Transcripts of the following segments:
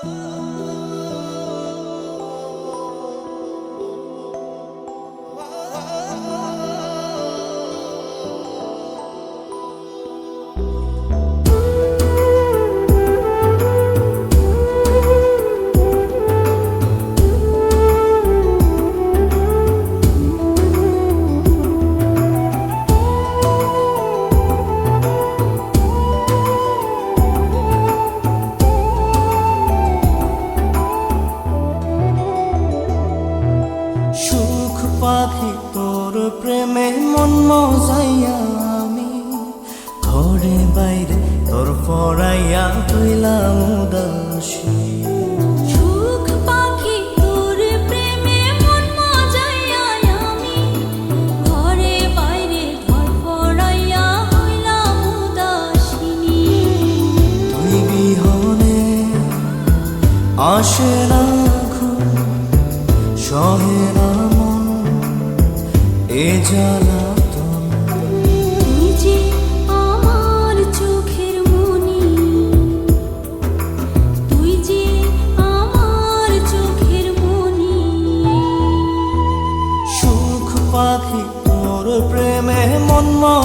সুখ মন মজাইয়া আমি ঘরে বাইরে তোর পড়াইয়া হইলাম উদাসী। মন আসে না ঘুম সহে না মন এ জ্বালাতন মন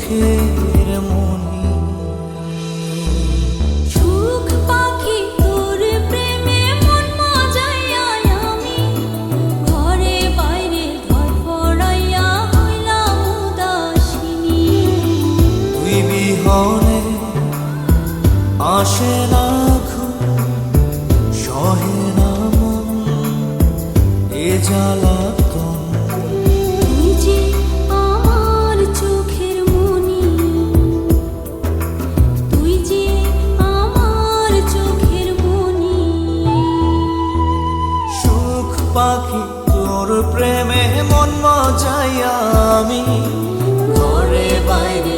চোখের মনি। সুখ পাখি তোর প্রেমে মন মজাইয়া আমি। ঘরে বাইরে ঘর পড়াইয়া হইলাম উদাসিনী। তুই বিহনে আসে না সহে না মন এ জ্বালাতন পাখি তোর প্রেমে মন মজাই আমি। ঘরে বাইরে